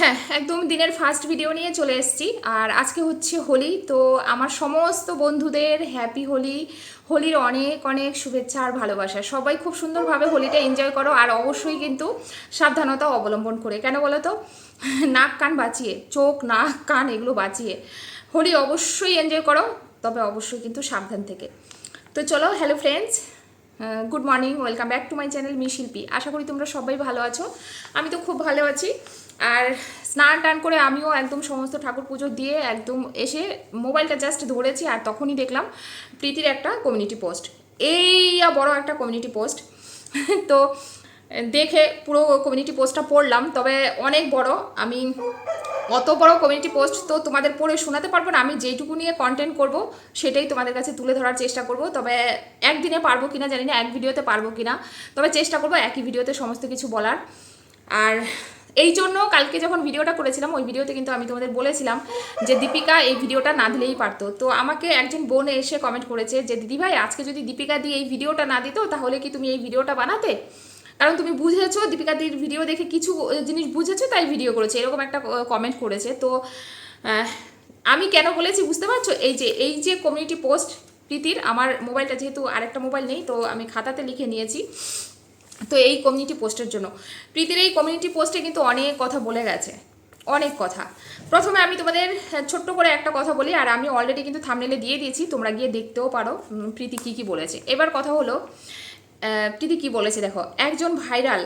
হ্যাঁ একদম দিনের ফার্স্ট ভিডিও নিয়ে চলে এসেছি। আর আজকে হচ্ছে হোলি, তো আমার সমস্ত বন্ধুদের হ্যাপি হোলি, হোলির অনেক অনেক শুভেচ্ছা আর ভালোবাসা। সবাই খুব সুন্দরভাবে হোলিটা এনজয় করো, আর অবশ্যই কিন্তু সাবধানতা অবলম্বন করে। কেন বলো তো? নাক, কান বাঁচিয়ে, চোখ, নাক, কান এগুলো বাঁচিয়ে হোলি অবশ্যই এনজয় করো, তবে অবশ্যই কিন্তু সাবধান থেকে। তো চলো hello friends good morning welcome back to my channel me Shilpi আশা করি তোমরা সবাই ভালো আছো। আমি তো খুব ভালো আছি। আর স্নান টান করে আমিও একদম সমস্ত ঠাকুর পুজো দিয়ে একদম এসে মোবাইলটা জাস্ট ধরেছি আর তখনই দেখলাম প্রীতির একটা কমিউনিটি পোস্ট এই বড় একটা কমিউনিটি পোস্ট তো দেখে পুরো কমিউনিটি পোস্টটা পড়লাম, তবে অনেক বড়। আমি অত বড় কমিউনিটি পোস্ট তো তোমাদের পড়ে শোনাতে পারব না, আমি যেইটুকু নিয়ে কন্টেন্ট করব সেটাই তোমাদের কাছে তুলে ধরার চেষ্টা করব, তবে একদিনে পারব কিনা জানি না, এক ভিডিওতে পারব কিনা, তবে চেষ্টা করব একই ভিডিওতে সমস্ত কিছু বলার। আর এই জন্য কালকে যখন ভিডিওটা করেছিলাম, ওই ভিডিওতে কিন্তু আমি তোমাদের বলেছিলাম যে দীপিকা এই ভিডিওটা না দিলেই পারতো। তো আমাকে একজন বোন এসে কমেন্ট করেছে যে দিদিভাই আজকে যদি দীপিকা দিয়ে এই ভিডিওটা না দিত, তাহলে কি তুমি এই ভিডিওটা বানাতে? কারণ তুমি বুঝেছ, দীপিকা দির ভিডিও দেখে কিছু জিনিস বুঝেছ, তাই ভিডিও করেছে। এরকম একটা কমেন্ট করেছে। তো আমি কেন বলেছি বুঝতে পারছ? এই যে এই যে কমিউনিটি পোস্ট প্রীতির, আমার মোবাইলটা যেহেতু আরেকটা মোবাইল নেই, তো আমি খাতাতে লিখে নিয়েছি। তো এই কমিউনিটি পোস্টের জন্য। প্রীতির এই কমিউনিটি পোস্টে কিন্তু অনেক কথা বলে গেছে। অনেক কথা। প্রথমে আমি তোমাদের আহ, ছোট্ট করে একটা কথা বলি আর আমি অলরেডি কিন্তু থামনেলে দিয়ে দিয়েছি তোমরা গিয়ে দেখতেও পারো প্রীতি কী কী বলেছে। এবার কথা হলো প্রীতি কী বলেছে দেখো একজন viral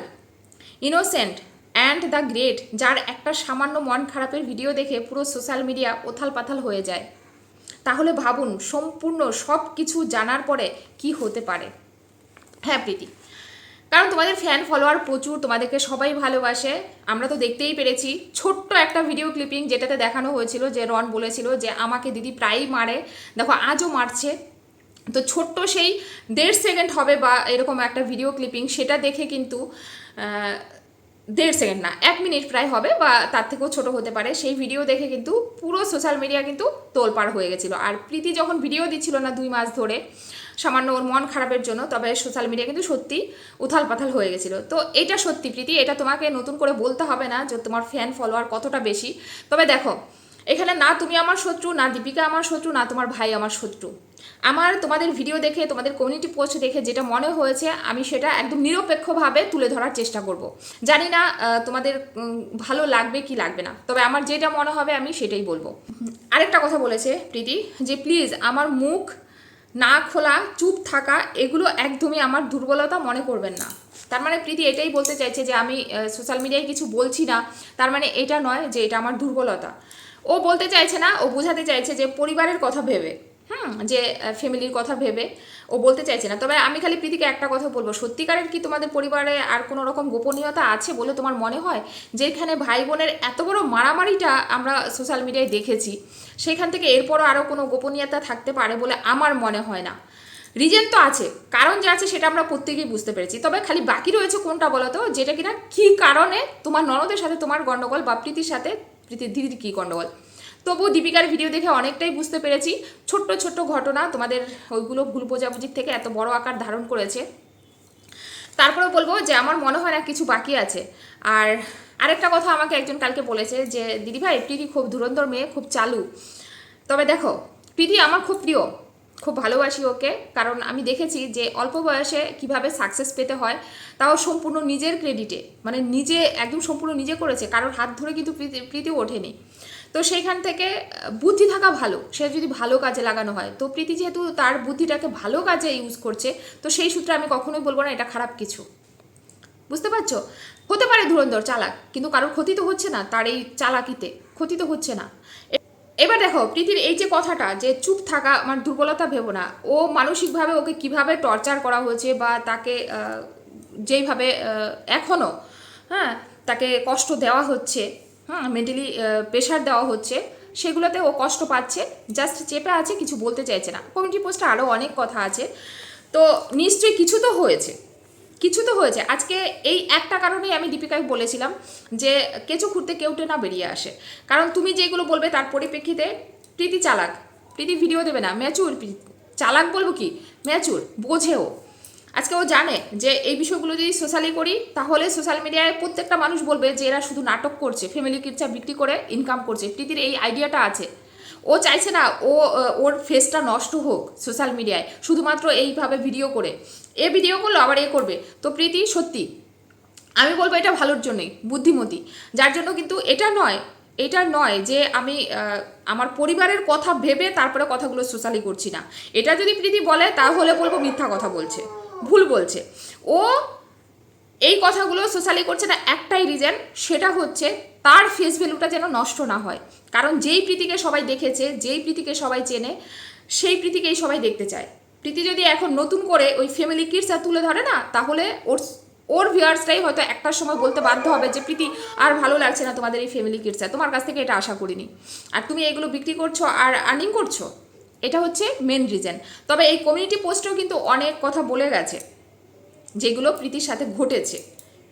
innocent and the great যার একটা সামান্য মন খারাপের ভিডিও দেখে পুরো সোশ্যাল মিডিয়া ওথাল পাথাল হয়ে যায়। তাহলে ভাবুন সম্পূর্ণ সব কিছু জানার পরে কি হতে পারে? হ্যাঁ প্রীতি। কারণ তোমাদের ফ্যান ফলোয়ার প্রচুর, তোমাদেরকে সবাই ভালোবাসে। আমরা তো দেখতেই পেরেছি। ছোট্ট একটা ভিডিও ক্লিপিং যেটাতে দেখানো হয়েছিল যে রন বলেছিল যে আমাকে দিদি প্রায়ই মারে। দেখো, আজও মারছে। তো ছোট্ট সেই দেড় সেকেন্ড হবে বা এরকম একটা ভিডিও ক্লিপিং সেটা দেখে কিন্তু দেড় সেকেন্ড না, এক মিনিট প্রায় হবে বা তার থেকেও ছোট হতে পারে। সেই ভিডিও দেখে কিন্তু পুরো সোশ্যাল মিডিয়া কিন্তু তোলপাড় হয়ে গেছিল। আর প্রীতি যখন ভিডিও দিচ্ছিল না দুই মাস ধরে সামান্য ওর মন খারাপের জন্য, তবে সোশ্যাল মিডিয়া কিন্তু সত্যি উথাল পাথাল হয়ে গেছিল। তো এটা সত্যি প্রীতি, এটা তোমাকে নতুন করে বলতে হবে না যে তোমার ফ্যান ফলোয়ার কতটা বেশি। তবে দেখো, এখানে না তুমি আমার শত্রু, না দীপিকা আমার শত্রু, না তোমার ভাই আমার শত্রু। আমার তোমাদের ভিডিও দেখে, তোমাদের কমিউনিটি পোস্ট দেখে যেটা মনে হয়েছে, আমি সেটা একদম নিরপেক্ষভাবে তুলে ধরার চেষ্টা করব। জানি না তোমাদের ভালো লাগবে কি লাগবে না, তবে আমার যেটা মনে হবে আমি সেটাই বলব। আরেকটা কথা বলেছে প্রীতি, যে প্লিজ আমার মুখ না খোলা, চুপ থাকা, এগুলো একদমই আমার দুর্বলতা মনে করবেন না। তার মানে প্রীতি এটাই বলতে চাইছে যে আমি সোশ্যাল মিডিয়ায় কিছু বলছি না, তার মানে এটা নয় যে এটা আমার দুর্বলতা। ও বলতে চাইছে না, ও বোঝাতে চাইছে যে পরিবারের কথা ভেবে। হুম, যে ফ্যামিলির কথা ভেবে ও বলতে চাইছে না। তবে আমি খালি প্রীতিকে একটা কথা বলব। সত্যিকারের কি তোমাদের পরিবারে আর কোনো রকম গোপনীয়তা আছে বলে তোমার মনে হয়? যেখানে ভাই বোনের এত বড় মারামারিটা আমরা সোশ্যাল মিডিয়ায় দেখেছি, সেখান থেকে এরপরও আরও কোনো গোপনীয়তা থাকতে পারে বলে আমার মনে হয় না। রিজন তো আছে, কারণ যে আছে সেটা আমরা প্রত্যেকেই বুঝতে পেরেছি। তবে খালি বাকি রয়েছে কোনটা বলো তো? যেটা কিনা কী কারণে তোমার ননদের সাথে তোমার গণ্ডগোল বা প্রীতির সাথে, প্রীতির দিদির কী গণ্ডগোল তবু দীপিকার ভিডিও দেখে অনেকটাই বুঝতে পেরেছি। ছোট্ট ছোট্ট ঘটনা, তোমাদের ওইগুলো ভুল বোঝাবুঝির থেকে এত বড় আকার ধারণ করেছে। তারপরে বলব যে আমার মনে হয় না কিছু বাকি আছে। আর আরেকটা কথা আমাকে একজন কালকে বলেছে যে দিদিভাই প্রীতি খুব ধুরন্ধর মেয়ে, খুব চালু। তবে দেখো, প্রীতি আমার খুব প্রিয়। খুব ভালোবাসি ওকে। কারণ আমি দেখেছি যে অল্প বয়সে কীভাবে সাকসেস পেতে হয়, তাও সম্পূর্ণ নিজের ক্রেডিটে মানে নিজে, একদম সম্পূর্ণ নিজে করেছে, কারোর হাত ধরে কিন্তু প্রীতি ওঠেনি। তো সেইখান থেকে বুদ্ধি থাকা ভালো, সে যদি ভালো কাজে লাগানো হয়। তো প্রীতি যেহেতু তার বুদ্ধিটাকে ভালো কাজে ইউজ করছে, তো সেই সূত্রে আমি কখনোই বলব না এটা খারাপ কিছু। বুঝতে পারছ? হতে পারে ধুরন্ধর চালাক, কিন্তু কারোর ক্ষতি তো হচ্ছে না তার এই চালাকিতে, ক্ষতি তো হচ্ছে না। এবার দেখো, প্রীতির এই যে কথাটা যে চুপ থাকা আমার দুর্বলতা ভেবো না, ও মানসিকভাবে ওকে কীভাবে টর্চার করা হয়েছে বা তাকে যেইভাবে এখনও হ্যাঁ তাকে কষ্ট দেওয়া হচ্ছে হ্যাঁ মেন্টালি প্রেশার দেওয়া হচ্ছে, সেগুলোতে ও কষ্ট পাচ্ছে জাস্ট চেপে আছে, কিছু বলতে চাইছে না। কমিউনিটি পোস্টে আরও অনেক কথা আছে। তো নিশ্চয়ই কিছু তো হয়েছে। কিছু তো হয়েছে। আজকে এই একটা কারণেই আমি দীপিকাকে বলেছিলাম যে কেঁচো খুঁড়তে কেউটে না বেরিয়ে আসে। কারণ তুমি যেগুলো বলবে তার পরিপ্রেক্ষিতে প্রীতি চালাক, প্রীতি ভিডিও দেবে না ম্যাচুর চালাক বলব কি? ম্যাচুর বোঝেও। আজকে ও জানে যে এই বিষয়গুলো যদি সোশ্যালি করি, তাহলে সোশ্যাল মিডিয়ায় প্রত্যেকটা মানুষ বলবে যে এরা শুধু নাটক করছে ফ্যামিলি কিচ্ছা বিক্রি করে ইনকাম করছে। প্রীতির এই আইডিয়াটা আছে। ও চাইছে না ও ওর ফেসটা নষ্ট হোক সোশ্যাল মিডিয়ায় শুধুমাত্র এইভাবে ভিডিও করে। এ ভিডিও করল, আবার এ করবে। তো প্রীতি, সত্যি, আমি বলব এটা ভালোর জন্যই, বুদ্ধিমতী। যার জন্য কিন্তু এটা নয় এটা নয় যে আমি আমার পরিবারের কথা ভেবে তারপরে কথাগুলো সোশ্যালি করছি না। এটা যদি প্রীতি বলে, তাহলে বলব মিথ্যা কথা বলছে, ভুল বলছে। ও এই কথাগুলো সোশ্যালি করছে না, একটাই রিজন সেটা হচ্ছে তার ফেস ভ্যালুটা যেন নষ্ট না হয়। কারণ যেই প্রীতিকে সবাই দেখেছে, যেই প্রীতিকে সবাই চেনে, সেই প্রীতিকেই সবাই দেখতে চায়। প্রীতি যদি এখন নতুন করে ওই ফ্যামিলি কিডসটা তুলে ধরে না, তাহলে ওর ওর ভিউয়ার্সটাই হয়তো একটার সময় বলতে বাধ্য হবে যে, প্রীতি, আর ভালো লাগছে না তোমাদের এই ফ্যামিলি কিডসটা তোমার কাছ থেকে এটা আশা করিনি। আর তুমি এগুলো বিক্রি করছ আর আর্নিং করছ, এটা হচ্ছে মেন রিজন তবে এই কমিউনিটি পোস্টেও কিন্তু অনেক কথা বলে গেছে, যেগুলো প্রীতির সাথে ঘটেছে।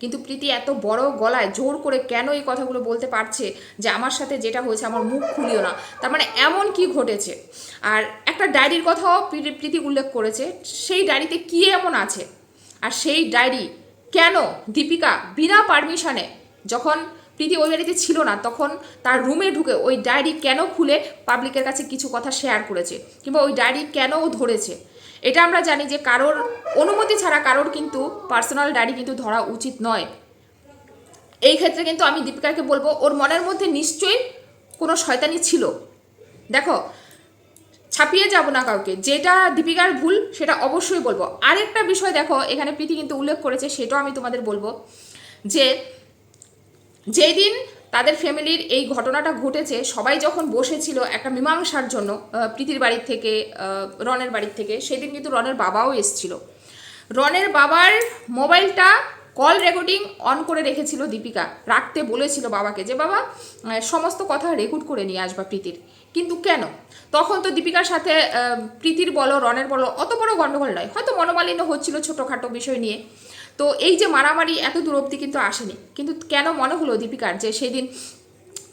কিন্তু প্রীতি এত বড় গলায় জোর করে কেন এই কথাগুলো বলতে পারছে যে আমার সাথে যেটা হয়েছে আমার মুখ খুলিও না। তার মানে এমন কি ঘটেছে? আর একটা ডায়েরির কথাও প্রী- প্রীতি উল্লেখ করেছে, সেই ডায়েরিতে কি এমন আছে? আর সেই ডায়েরি কেন দীপিকা বিনা পারমিশনে যখন প্রীতি ওই বাড়িতে ছিল না, তখন তার রুমে ঢুকে ওই ডায়েরি কেন খুলে পাবলিকের কাছে কিছু কথা শেয়ার করেছে? কিংবা ওই ডায়েরি কেন ধরেছে? এটা আমরা জানি যে কারোর অনুমতি ছাড়া কারোর কিন্তু পার্সোনাল ডায়েরি কিন্তু ধরা উচিত নয়। এই ক্ষেত্রে কিন্তু আমি দীপিকাকে বলব, ওর মনের মধ্যে নিশ্চয়ই কোনো শয়তানি ছিল। দেখো, ছাপিয়ে যাব না কাউকে, যেটা দীপিকার ভুল সেটা অবশ্যই বলব। আরেকটা বিষয় দেখো, এখানে প্রীতি কিন্তু উল্লেখ করেছে, সেটাও আমি তোমাদের বলব যে যেই দিন তাদের ফ্যামিলির এই ঘটনাটা ঘটেছে। সবাই যখন বসেছিল একটা মীমাংসার জন্য প্রীতির বাড়ির থেকে রনের বাড়ির থেকে, সেদিন কিন্তু রনের বাবাও এসেছিল। রনের বাবার মোবাইলটা কল রেকর্ডিং অন করে রেখেছিল দীপিকা। রাখতে বলেছিল বাবাকে যে, বাবা সমস্ত কথা রেকর্ড করে নিয়ে আসবা প্রীতির। কিন্তু কেন? তখন তো দীপিকার সাথে প্রীতির বলো, রনের বলো, অত বড় গণ্ডগোল নয়। হয়তো মনোমালিন্য হচ্ছিল ছোটোখাটো বিষয় নিয়ে। তো এই যে মারামারি এত দূর অবধি কিন্তু আসেনি। কিন্তু কেন মনে হলো দীপিকার যে সেদিন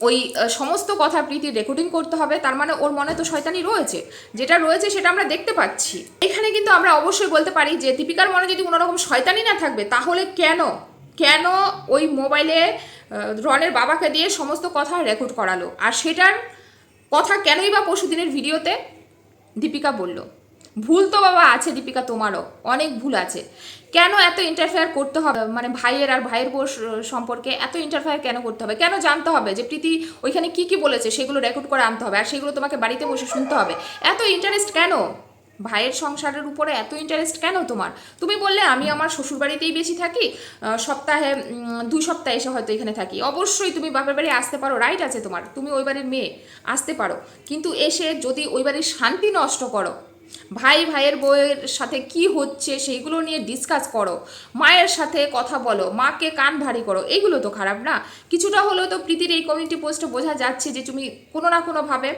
ওই সমস্ত কথা প্রীতি রেকর্ডিং করতে হবে, তার মানে ওর মনে তো শয়তানি রয়েছে। যেটা রয়েছে সেটা আমরা দেখতে পাচ্ছি। এখানে কিন্তু আমরা অবশ্যই বলতে পারি যে দীপিকার মনে যদি কোনো রকম শয়তানি না থাকবে, তাহলে কেন? কেন ওই মোবাইলে রনের বাবাকে দিয়ে সমস্ত কথা রেকর্ড করালো? আর সেটার কথা কেনই বা পরশু দিনের ভিডিওতে দীপিকা বলল? ভুল তো বাবা আছে দীপিকা তোমারও, অনেক ভুল আছে। কেন এত ইন্টারফেয়ার করতে হবে? মানে ভাইয়ের আর ভাইয়ের বোর সম্পর্কে এত ইন্টারফেয়ার কেন করতে হবে? কেন জানতে হবে যে প্রীতি ওইখানে কি কি বলেছে সেগুলো রেকর্ড করে আনতে হবে? আর সেগুলো তোমাকে বাড়িতে বসে শুনতে হবে। এত ইন্টারেস্ট কেন? ভাইয়ের সংসারের উপরে এত ইন্টারেস্ট কেন তোমার? তুমি বললে আমি আমার শ্বশুর বাড়িতেই বেশি থাকি সপ্তাহে দুই সপ্তাহে এসে হয়তো এখানে থাকি। অবশ্যই তুমি বাপের বাড়ি আসতে পারো রাইট আছে তোমার। তুমি ওই বাড়ির মেয়ে, আসতে পারো। কিন্তু এসে যদি ওই বাড়ির শান্তি নষ্ট করো ভাই, ভাইয়ের বউয়ের সাথে কি হচ্ছে সেইগুলো নিয়ে ডিসকাস করো। মায়ের সাথে কথা বলো, মাকে কান ভারী করো, এগুলো তো খারাপ না। কিছুটা হলেও তো প্রীতির এই কমিউনিটি পোস্টে বোঝা যাচ্ছে যে তুমি কোনো না কোনোভাবে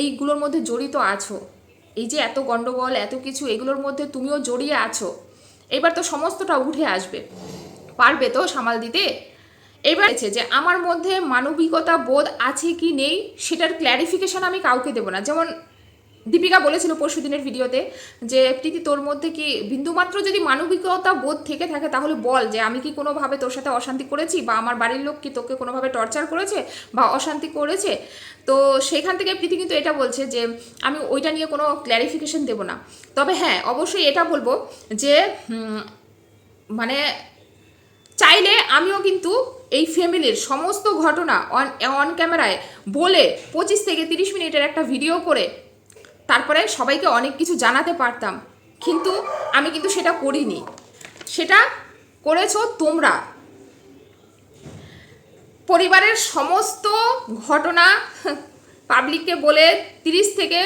এইগুলোর মধ্যে জড়িত আছো। এই যে এত গণ্ডগোল এত কিছু, এগুলোর মধ্যে তুমিও জড়িয়ে আছো। এবার তো সমস্তটা উঠে আসবে। পারবে তো সামাল দিতে? এবার যে আমার মধ্যে মানবিকতা বোধ আছে কি নেই, সেটার ক্ল্যারিফিকেশন আমি কাউকে দেবো না। যেমন দীপিকা বলেছিল পরশু দিনের ভিডিওতে যে, প্রীতি, তোর মধ্যে কি বিন্দুমাত্র যদি মানবিকতা বোধ থেকে থাকে, তাহলে বল যে, আমি কি কোনোভাবে তোর সাথে অশান্তি করেছি বা আমার বাড়ির লোক কি তোকে কোনোভাবে টর্চার করেছে বা অশান্তি করেছে? তো সেখান থেকে প্রীতি কিন্তু এটা বলছে যে, আমি ওইটা নিয়ে কোনো ক্ল্যারিফিকেশন দেবো না। তবে হ্যাঁ অবশ্যই এটা বলব যে মানে চাইলে আমিও কিন্তু এই ফ্যামিলির সমস্ত ঘটনা অন অন ক্যামেরায় বলে পঁচিশ থেকে তিরিশ মিনিটের একটা ভিডিও করে তারপরে সবাইকে অনেক কিছু জানাতে পারতাম। কিন্তু আমি কিন্তু সেটা করিনি। সেটা করেছ তোমরা। পরিবারের সমস্ত ঘটনা পাবলিককে বলে তিরিশ থেকে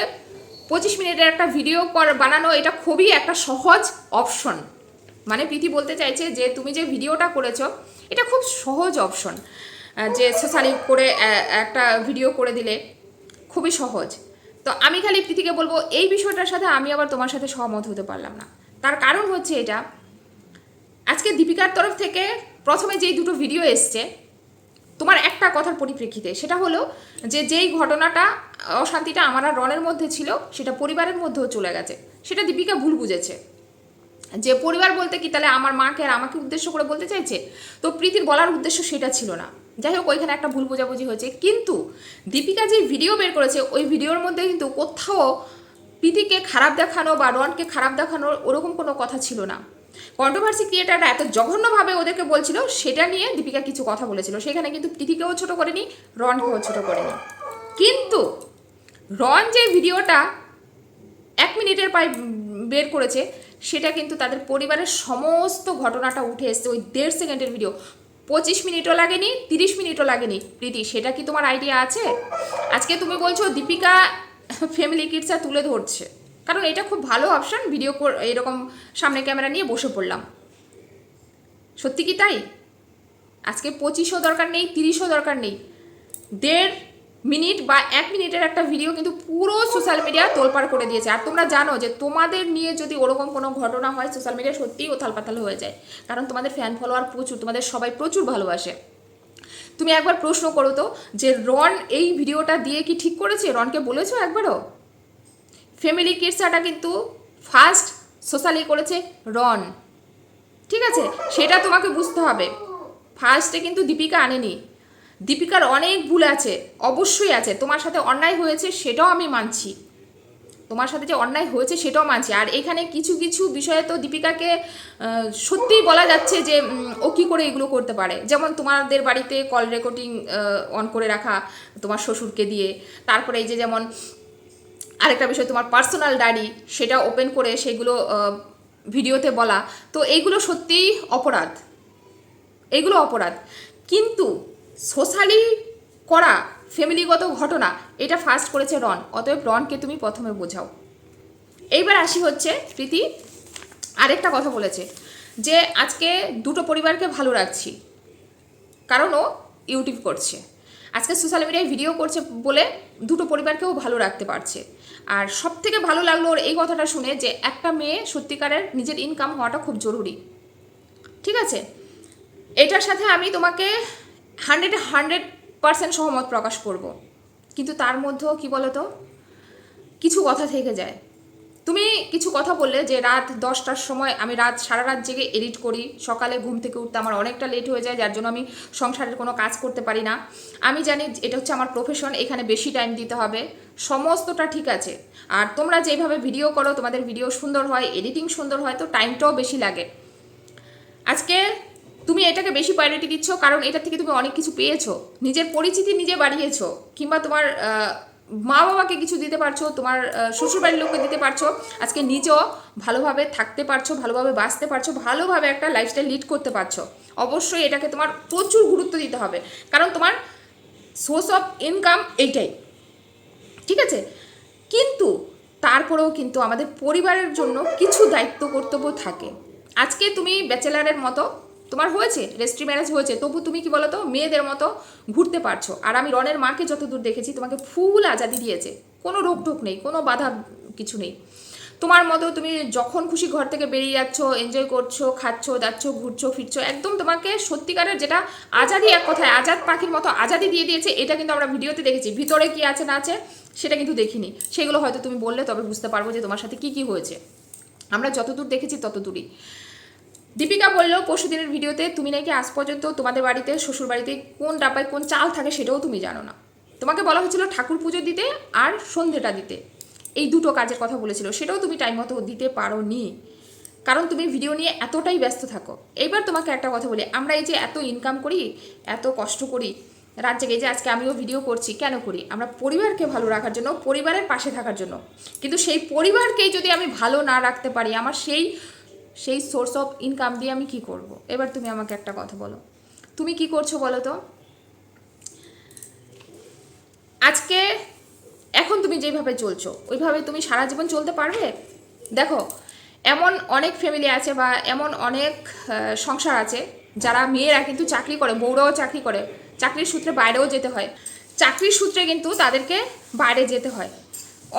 পঁচিশ মিনিটের একটা ভিডিও কর বানানো, এটা খুবই একটা সহজ অপশন মানে প্রীতি বলতে চাইছে যে, তুমি যে ভিডিওটা করেছ, এটা খুব সহজ অপশন যে সোশ্যালি করে একটা ভিডিও করে দিলে খুবই সহজ। তো আমি খালি প্রীতিকে বলব, এই বিষয়টার সাথে আমি আবার তোমার সাথে সহমত হতে পারলাম না। তার কারণ হচ্ছে এটা, আজকে দীপিকার তরফ থেকে প্রথমে যেই দুটো ভিডিও এসছে, তোমার একটা কথার পরিপ্রেক্ষিতে, সেটা হলো যে যেই ঘটনাটা, অশান্তিটা আমার আর রনের মধ্যে ছিল, সেটা পরিবারের মধ্যেও চলে গেছে। সেটা দীপিকা ভুল বুঝেছে। যে পরিবার বলতে কি, তাহলে আমার মাকে আর আমাকে উদ্দেশ্য করে বলতে চাইছে? তো প্রীতির বলার উদ্দেশ্য সেটা ছিল না। যাই হোক, ওইখানে একটা ভুল বোঝাবুঝি হয়েছে। কিন্তু দীপিকা যে ভিডিও বের করেছে, ওই ভিডিওর মধ্যে কিন্তু কোথাও প্রীতিকে খারাপ দেখানো বা রনকে খারাপ দেখানোর ওরকম কোনো কথা ছিল না। কন্ট্রোভার্সি ক্রিয়েটাররা এত জঘন্যভাবে ওদেরকে বলছিল, সেটা নিয়ে দীপিকা কিছু কথা বলেছিল। সেখানে কিন্তু প্রীতিকেও ছোট করেনি রনকেও ছোট করেনি। কিন্তু রন যে ভিডিওটা এক মিনিটের পাই বের করেছে, সেটা কিন্তু তাদের পরিবারের সমস্ত ঘটনাটা উঠে এসছে। ওই দেড় সেকেন্ডের ভিডিও পঁচিশ মিনিটও লাগেনি, তিরিশ মিনিটও লাগেনি। প্রীতি, সেটা কি তোমার আইডিয়া আছে? আজকে তুমি বলছো দীপিকা ফ্যামিলি কিডসা তুলে ধরছে। কারণ এটা খুব ভালো অপশান ভিডিও এরকম সামনে ক্যামেরা নিয়ে বসে পড়লাম। সত্যি কি তাই? আজকে পঁচিশও দরকার নেই, তিরিশও দরকার নেই। দেড় মিনিট বা এক মিনিটের একটা ভিডিও কিন্তু পুরো সোশ্যাল মিডিয়া তোলপাড় করে দিয়েছে। আর তোমরা জানো যে তোমাদের নিয়ে যদি ওরকম কোনো ঘটনা হয় সোশ্যাল মিডিয়া সত্যিই ওথাল পাতাল হয়ে যায়। কারণ তোমাদের ফ্যান ফলোয়ার প্রচুর, তোমাদের সবাই প্রচুর ভালোবাসে। তুমি একবার প্রশ্ন করো তো, যে রন এই ভিডিওটা দিয়ে কি ঠিক করেছে? রনকে বলেছ একবারও? ফ্যামিলি কিডসাটা কিন্তু ফার্স্ট সোশ্যালি করেছে রন। ঠিক আছে? সেটা তোমাকে বুঝতে হবে। ফার্স্টে কিন্তু দীপিকা আনেনি। দীপিকার অনেক ভুল আছে, অবশ্যই আছে। তোমার সাথে অন্যায় হয়েছে সেটাও আমি মানছি। তোমার সাথে যে অন্যায় হয়েছে সেটাও মানছি। আর এখানে কিছু কিছু বিষয়ে তো দীপিকাকে সত্যিই বলা যাচ্ছে যে ও কী করে এগুলো করতে পারে। যেমন তোমাদের বাড়িতে কল রেকর্ডিং অন করে রাখা তোমার শ্বশুরকে দিয়ে। তারপরে এই যে যেমন আরেকটা বিষয়, তোমার পার্সোনাল ডায়েরি সেটা ওপেন করে সেগুলো ভিডিওতে বলা। তো এইগুলো সত্যিই অপরাধ। এগুলো অপরাধ। কিন্তু সোশ্যালি করা ফ্যামিলিগত ঘটনা, এটা ফার্স্ট করেছে রন। অতএব রনকে তুমি প্রথমে বোঝাও। এইবার আসি হচ্ছে প্রীতি। আরেকটা কথা বলেছে যে, আজকে দুটো পরিবারকে ভালো রাখছি, কারণ ও ইউটিউব করছে। আজকে সোশ্যাল মিডিয়ায় ভিডিও করছে বলে দুটো পরিবারকেও ভালো রাখতে পারছে। আর সব থেকে ভালো লাগল ওর এই কথাটা শুনে যে, একটা মেয়ে সত্যিকারের নিজের ইনকাম হওয়াটা খুব জরুরি। ঠিক আছে? এটার সাথে আমি তোমাকে হান্ড্রেড হান্ড্রেড পার্সেন্ট সহমত প্রকাশ করব। কিন্তু তার মধ্যেও কি বলো তো কিছু কথা থেকে যায়। তুমি কিছু কথা বললে যে রাত দশটার সময় আমি রাত সারা রাত জেগে এডিট করি, সকালে ঘুম থেকে উঠতে আমার অনেকটা লেট হয়ে যায়, যার জন্য আমি সংসারের কোনো কাজ করতে পারি না। আমি জানি এটা হচ্ছে আমার প্রফেশন এখানে বেশি টাইম দিতে হবে। সমস্তটা ঠিক আছে। আর তোমরা যেভাবে ভিডিও করো, তোমাদের ভিডিও সুন্দর হয় এডিটিং সুন্দর হয়, তো টাইমটাও বেশি লাগে। আজকে তুমি এটাকে বেশি প্রায়োরিটি দিচ্ছ কারণ এটা থেকে তুমি অনেক কিছু পেয়েছ। নিজের পরিচিতি নিজে বাড়িয়েছো, কিংবা তোমার মা বাবাকে কিছু দিতে পারছ, তোমার শ্বশুরবাড়ির লোককে দিতে পারছ। আজকে নিজেও ভালোভাবে থাকতে পারছ, ভালোভাবে বাঁচতে পারছ, ভালোভাবে একটা লাইফস্টাইল লিড করতে পারছ। অবশ্যই এটাকে তোমার প্রচুর গুরুত্ব দিতে হবে। কারণ তোমার সোর্স অফ ইনকাম এইটাই। ঠিক আছে? কিন্তু তারপরেও কিন্তু আমাদের পরিবারের জন্য কিছু দায়িত্ব কর্তব্য থাকে। আজকে তুমি ব্যাচেলারের মতো তোমার হয়েছে? রেস্ট্রি ম্যারেজ হয়েছে। তবু তুমি কি বলো তো মেয়েদের মতো ঘুরতে পারছ। আর আমি রনের মাকে যতদূর দেখেছি, তোমাকে ফুল আজাদি দিয়েছে। কোনো রোকটোক নেই, কোনো বাধা কিছু নেই। তোমার মতো তুমি যখন খুশি ঘর থেকে বেরিয়ে যাচ্ছ এনজয় করছ, খাচ্ছো যাচ্ছ ঘুরছো, ফিরছো, একদম তোমাকে সত্যিকারের যেটা আজাদি এক কথায়, আজাদ পাখির মতো আজাদি দিয়ে দিয়েছে, এটা কিন্তু আমরা ভিডিওতে দেখেছি। ভিতরে কি আছে, না আছে, সেটা কিন্তু দেখিনি। সেগুলো হয়তো তুমি বললে, তবে বুঝতে পারব যে তোমার সাথে কি কি হয়েছে। আমরা যতদূর দেখেছি, ততদূরই। দীপিকা বলল, পরশু দিনের ভিডিওতে তুমি নাকি আজ পর্যন্ত তোমাদের বাড়িতে, শ্বশুর বাড়িতে কোন ডাব্বায় কোন চাল থাকে সেটাও তুমি জানো না। তোমাকে বলা হয়েছিল ঠাকুর পুজো দিতে আর সন্ধেটা দিতে। এই দুটো কাজের কথা বলেছিল, সেটাও তুমি টাইম মতো দিতে পারো নি কারণ তুমি ভিডিও নিয়ে এতটাই ব্যস্ত থাকো। এইবার তোমাকে একটা কথা বলি, আমরা এই যে এত ইনকাম করি, এত কষ্ট করি, রাত জেগে যে আজকে আমিও ভিডিও করছি, কেন করি? আমরা পরিবারকে ভালো রাখার জন্য, পরিবারের পাশে থাকার জন্য। কিন্তু সেই পরিবারকেই যদি আমি ভালো না রাখতে পারি, আমার সেই সেই সোর্স অফ ইনকাম দিয়ে আমি কি করব? এবার তুমি আমাকে একটা কথা বলো। তুমি কি করছ বলো তো? আজকে এখন তুমি যেভাবে চলছো, ওইভাবে তুমি সারা জীবন চলতে পারবে? দেখো, এমন অনেক ফ্যামিলি আছে বা এমন অনেক সংসার আছে, যারা মেয়েরা কিন্তু চাকরি করে, বউরাও চাকরি করে। চাকরির সূত্রে বাইরেও যেতে হয়। চাকরির সূত্রে কিন্তু তাদেরকে বাইরে যেতে হয়।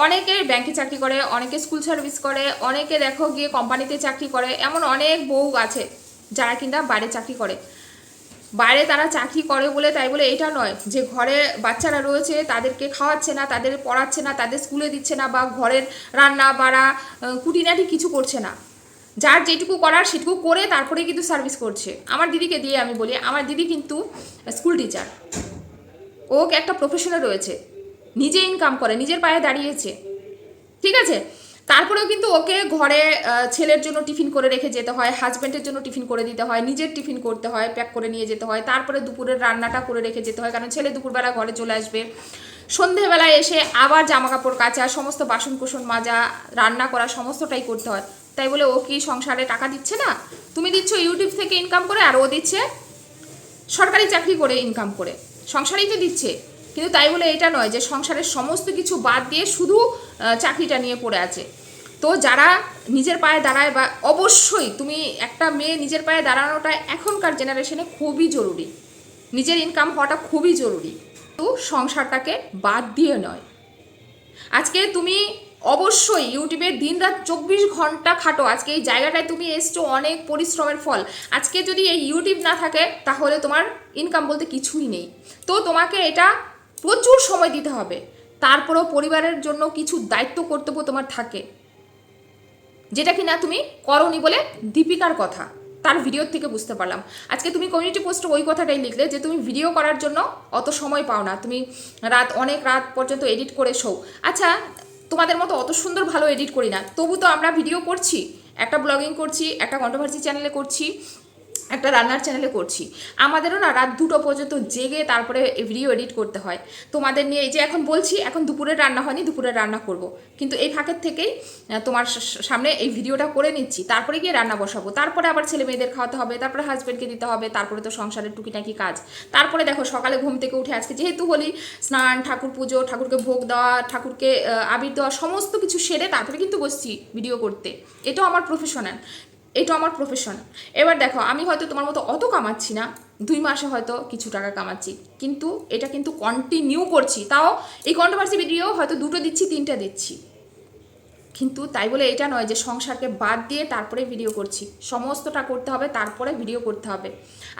অনেকে ব্যাংকে চাকরি করে, অনেকে স্কুল সার্ভিস করে, অনেকে দেখো গিয়ে কোম্পানিতে চাকরি করে, এমন অনেক বউ আছে যারা কিনা বাইরে চাকরি করে। বাইরে তারা চাকরি করে বলে তাই বলে এটা নয় যে ঘরে বাচ্চারা রয়েছে তাদেরকে খাওয়াচ্ছে না, তাদের পড়াচ্ছে না, তাদের স্কুলে দিচ্ছে না বা ঘরের রান্না বাড়া কুটিনাটি কিছু করছে না। যার যেটুকু করার সেটুকু করে তারপরে কিন্তু সার্ভিস করছে। আমার দিদিকে দিয়ে আমি বলি, আমার দিদি কিন্তু স্কুল টিচার ও একটা প্রফেশনে রয়েছে। নিজে ইনকাম করে, নিজের পায়ে দাঁড়িয়েছে। ঠিক আছে? তারপরেও কিন্তু ওকে ঘরে ছেলের জন্য টিফিন করে রেখে যেতে হয় হাজব্যান্ডের জন্য টিফিন করে দিতে হয়, নিজের টিফিন করতে হয় প্যাক করে নিয়ে যেতে হয়, তারপরে দুপুরের রান্নাটা করে রেখে যেতে হয়, কারণ ছেলে দুপুরবেলা ঘরে চলে আসবে। সন্ধেবেলায় এসে আবার জামা কাপড় কাচা, সমস্ত বাসন কোসন মাজা, রান্না করা, সমস্তটাই করতে হয়। তাই বলে ও কি সংসারে টাকা দিচ্ছে না? তুমি দিচ্ছ ইউটিউব থেকে ইনকাম করে আর ও দিচ্ছে সরকারি চাকরি করে ইনকাম করে। সংসারেই তো দিচ্ছে। কিন্তু তাই বলে এটা নয় যে সংসারের সমস্ত কিছু বাদ দিয়ে শুধু চাকরিটা নিয়ে পড়ে আছে। তো যারা নিজের পায়ে দাঁড়ায় বা অবশ্যই তুমি একটা মেয়ে নিজের পায়ে দাঁড়ানোটা এখনকার জেনারেশনে খুবই জরুরি। নিজের ইনকাম হওয়াটা খুবই জরুরি। তো সংসারটাকে বাদ দিয়ে নয়। আজকে তুমি অবশ্যই ইউটিউবে দিন রাত চব্বিশ ঘণ্টা খাটো। আজকে এই জায়গাটায় তুমি এসছো অনেক পরিশ্রমের ফল। আজকে যদি এই ইউটিউব না থাকে, তাহলে তোমার ইনকাম বলতে কিছুই নেই। তো তোমাকে এটা প্রচুর সময় দিতে হবে। তারপরেও পরিবারের জন্য কিছু দায়িত্ব কর্তব্য তোমার থাকে। যেটা কি না তুমি করনি বলে দীপিকার কথা। তার ভিডিওর থেকে বুঝতে পারলাম। আজকে তুমি কমিউনিটি পোস্টে ওই কথাটাই লিখলে যে তুমি ভিডিও করার জন্য অত সময় পাও না। তুমি রাত অনেক রাত পর্যন্ত এডিট করে শো। আচ্ছা তোমাদের মতো অত সুন্দর ভালো এডিট করি না। তবু তো আমরা ভিডিও করছি। একটা ব্লগিং করছি, একটা কন্ট্রোভার্সি চ্যানেলে করছি। একটা রান্নার চ্যানেলে করছি। আমাদেরও না রাত দুটো পর্যন্ত জেগে তারপরে ভিডিও এডিট করতে হয়। তোমাদের নিয়ে এই যে এখন বলছি, এখন দুপুরের রান্না হয়নি দুপুরে রান্না করব। কিন্তু এই ফাঁকের থেকেই তোমার সামনে এই ভিডিওটা করে নিচ্ছি। তারপরে গিয়ে রান্না বসাবো। তারপরে আবার ছেলে মেয়েদের খাওয়াতে হবে, তারপরে হাজব্যান্ডকে দিতে হবে, তারপরে তো সংসারের টুকিটাকি কাজ। তারপরে দেখো, সকালে ঘুম থেকে উঠে আজকে যেহেতু বলি স্নান, ঠাকুর পুজো, ঠাকুরকে ভোগ দেওয়া, ঠাকুরকে আবির দেওয়া, সমস্ত কিছু সেরে তারপরে কিন্তু বসছি ভিডিও করতে। এটাও আমার প্রফেশনাল এটা আমার প্রফেশন এবার দেখো, আমি হয়তো তোমার মতো অত কামাচ্ছি না, দুই মাসে হয়তো কিছু টাকা কামাচ্ছি, কিন্তু এটা কিন্তু কন্টিনিউ করছি। তাও এই কন্ট্রোভার্সি ভিডিও হয়তো দুটো দিচ্ছি, তিনটা দিচ্ছি। কিন্তু তাই বলে এটা নয় যে সংসারকে বাদ দিয়ে তারপরে ভিডিও করছি। সমস্তটা করতে হবে, তারপরে ভিডিও করতে হবে।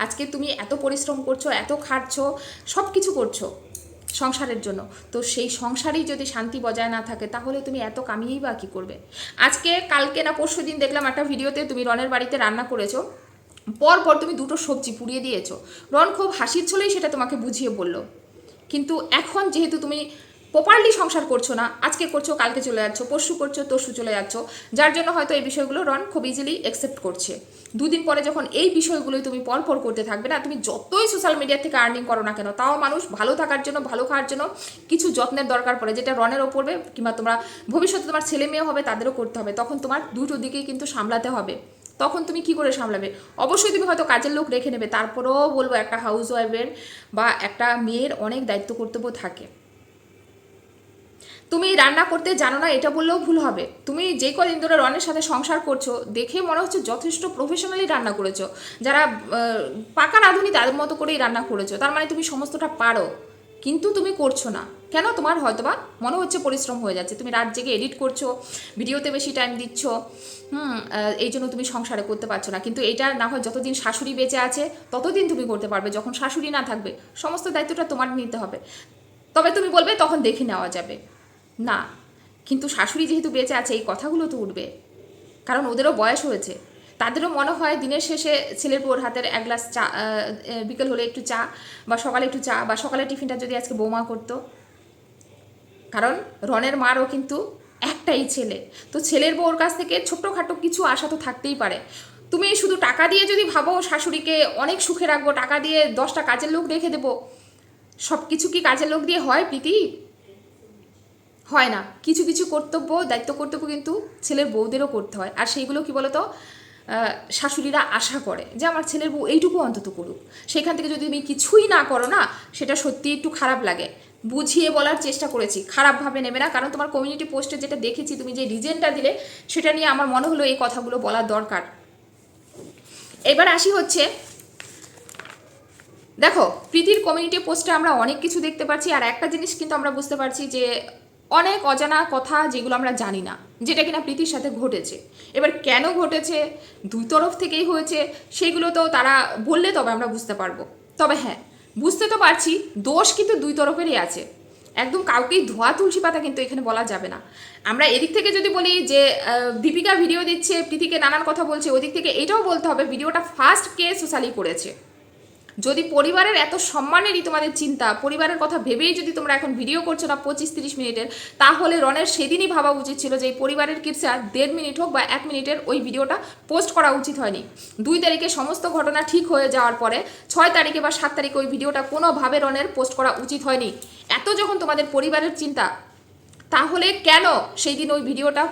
আজকে তুমি এত পরিশ্রম করছ, এত খাটছো সব কিছু করছ। সংসারের জন্য। তো সেই সংসারেই যদি শান্তি বজায় না থাকে, তাহলে তুমি এত কামিয়েই বা কী করবে? আজকে, কালকে না পরশু দিন দেখলাম একটা ভিডিওতে তুমি রনের বাড়িতে রান্না করেছ। পর পর তুমি দুটো সবজি পুড়িয়ে দিয়েছ। রন খুব হাসির ছলেই সেটা তোমাকে বুঝিয়ে বলল। কিন্তু এখন যেহেতু তুমি প্রপারলি সংসার করছ না, আজকে করছ, কালকে চলে যাচ্ছ, পরশু করছ, তরশু চলে যাচ্ছ, যার জন্য হয়তো এই বিষয়গুলো রন খুব ইজিলি অ্যাকসেপ্ট করছে। দুদিন পরে যখন এই বিষয়গুলোই তুমি পরপর করতে থাকবে না, তুমি যতই সোশ্যাল মিডিয়া থেকে আর্নিং করো না কেন, তাও মানুষ ভালো থাকার জন্য, ভালো খাওয়ার জন্য কিছু যত্নের দরকার পড়ে, যেটা রনেরও পড়বে কিংবা তোমরা ভবিষ্যতে তোমার ছেলে মেয়ে হবে, তাদেরও করতে হবে, তখন তোমার দুটো দিকেই কিন্তু সামলাতে হবে। তখন তুমি কি করে সামলাবে? অবশ্যই তুমি হয়তো কাজের লোক রেখে নেবে, তারপরেও বলব একটা হাউস ওয়াইফের বা একটা মেয়ের অনেক দায়িত্ব কর্তব্য থাকে। তুমি রান্না করতে জানো না, এটা বললেও ভুল হবে। তুমি যে কদিন ধরে রনের সাথে সংসার করছ, দেখে মনে হচ্ছে যথেষ্ট প্রফেশনালি রান্না করেছ। যারা পাকা রাঁধুনি তাদের মতো করেই রান্না করেছ। তার মানে তুমি সমস্তটা পারো, কিন্তু তুমি করছ না। কেন? তোমার হয়তোবা মনে হচ্ছে পরিশ্রম হয়ে যাচ্ছে। তুমি রাত জেগে এডিট করছ, ভিডিওতে বেশি টাইম দিচ্ছ, হুম এই জন্য তুমি সংসারে করতে পারছ না। কিন্তু এটা না হয় যতদিন শাশুড়ি বেঁচে আছে, ততদিন তুমি করতে পারবে। যখন শাশুড়ি না থাকবে, সমস্ত দায়িত্বটা তোমার নিতে হবে। তবে তুমি বলবে, তখন দেখে নেওয়া যাবে। না, কিন্তু শাশুড়ি যেহেতু বেঁচে আছে, এই কথাগুলো তো উঠবে। কারণ ওদেরও বয়স হয়েছে। তাদেরও মনে হয় দিনের শেষে ছেলের বউর হাতের এক গ্লাস চা বিকেল হলে একটু চা, বা সকালে একটু চা, বা সকালে টিফিনটা যদি আজকে বৌমা করতো। কারণ রনের মারও কিন্তু একটাই ছেলে। তো ছেলের বউর কাছ থেকে ছোট্টখাটো কিছু আশা তো থাকতেই পারে। তুমি শুধু টাকা দিয়ে যদি ভাবো শাশুড়িকে অনেক সুখে রাখব, টাকা দিয়ে দশটা কাজের লোক রেখে দেবো সব কিছু কি কাজের লোক দিয়ে হয় প্রীতি? হয় না। কিছু কিছু কর্তব্য, দায়িত্ব কর্তব্য কিন্তু ছেলের বউদেরও করতে হয়। আর সেইগুলো কি বলতো? শাশুড়িরা আশা করে যে আমার ছেলের বউ এইটুকু অন্তত করুক। সেখান থেকে যদি তুমি কিছুই না করো না, সেটা সত্যি একটু খারাপ লাগে। বুঝিয়ে বলার চেষ্টা করেছি। খারাপভাবে নেবে না। কারণ তোমার কমিউনিটি পোস্টে যেটা দেখেছি, তুমি যে রিজেনটা দিলে, সেটা নিয়ে আমার মনে হলো এই কথাগুলো বলার দরকার। এবার আসি হচ্ছে, দেখো, প্রীতির কমিউনিটি পোস্টে আমরা অনেক কিছু দেখতে পাচ্ছি। আর একটা জিনিস কিন্তু আমরা বুঝতে পারছি যে অনেক অজানা কথা যেগুলো আমরা জানি না, যেটা কিনা প্রীতির সাথে ঘটেছে। এবার কেন ঘটেছে, দুই তরফ থেকেই হয়েছে, সেগুলো তো তারা বললে তবে আমরা বুঝতে পারব। তবে হ্যাঁ বুঝতে তো পারছি, দোষ কিন্তু দুই তরফেরই আছে। একদম কাউকেই ধোয়া তুলসী পাতা কিন্তু এখানে বলা যাবে না। আমরা এদিক থেকে যদি বলি যে দীপিকা ভিডিও দিচ্ছে, প্রীতিকে নানান কথা বলছে, ওদিক থেকে এটাও বলতে হবে, ভিডিওটা ফার্স্ট কে সোশ্যালি করেছে। যদি পরিবারের এত সম্মানেরই তোমাদের চিন্তা, পরিবারের কথা ভেবেই যদি তোমরা এখন ভিডিও করছ না পঁচিশ তিরিশ মিনিটের, তাহলে রনের সেদিনই ভাবা উচিত ছিল যে এই পরিবারের কিপসা দেড় মিনিট হোক বা এক মিনিটের ওই ভিডিওটা পোস্ট করা উচিত হয়নি। দুই তারিখে সমস্ত ঘটনা ঠিক হয়ে যাওয়ার পরে ছয় তারিখে বা সাত তারিখে ওই ভিডিওটা কোনোভাবে রনের পোস্ট করা উচিত হয়নি। এত যখন তোমাদের পরিবারের চিন্তা, তাহলে কেন সেই দিন ওই ভিডিওটা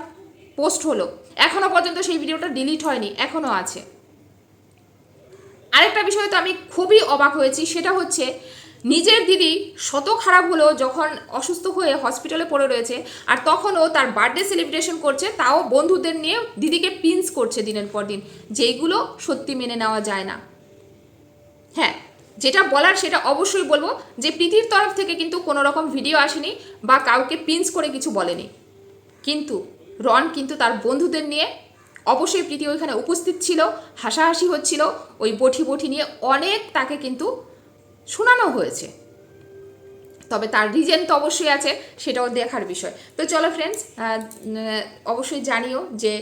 পোস্ট হলো? এখনও পর্যন্ত সেই ভিডিওটা ডিলিট হয়নি, এখনও আছে। আরেকটা বিষয় তো আমি খুবই অবাক হয়েছি, সেটা হচ্ছে নিজের দিদি শত খারাপ হলেও যখন অসুস্থ হয়ে হসপিটালে পড়ে রয়েছে আর তখনও তার বার্থডে সেলিব্রেশন করছে, তাও বন্ধুদের নিয়ে দিদিকে পিন্স করছে দিনের পর দিন, যেইগুলো সত্যি মেনে নেওয়া যায় না। হ্যাঁ যেটা বলার সেটা অবশ্যই বলব যে প্রীতির তরফ থেকে কিন্তু কোনো রকম ভিডিও আসেনি বা কাউকে পিন্স করে কিছু বলেনি। কিন্তু রন কিন্তু তার বন্ধুদের নিয়ে অবশ্যই প্রীতি ওইখানে উপস্থিত ছিল, হাসাহাসি হচ্ছিল, ওই বঠি বঠি নিয়ে অনেক তাকে কিন্তু শোনানো হয়েছে। তবে তার রিজেন তো অবশ্যই আছে, সেটাও দেখার বিষয়। তো চলো ফ্রেন্ডস অবশ্যই জানিও যে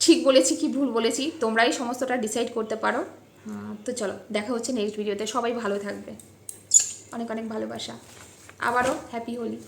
ঠিক বলেছি কি ভুল বলেছি, তোমরাই সমস্তটা ডিসাইড করতে পারো। তো চলো, দেখা হচ্ছে নেক্সট ভিডিওতে সবাই ভালো থাকবে। অনেক অনেক ভালোবাসা। আবারও হ্যাপি হোলি।